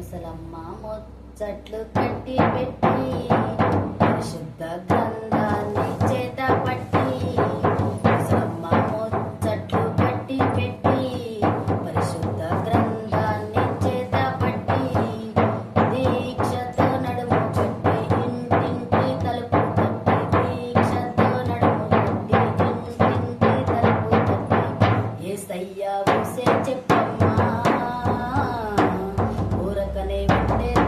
ముసలమ్మ ముచ్చట్లు కట్టి పెట్టి పరిశుద్ధ గ్రంథాన్ని Monday.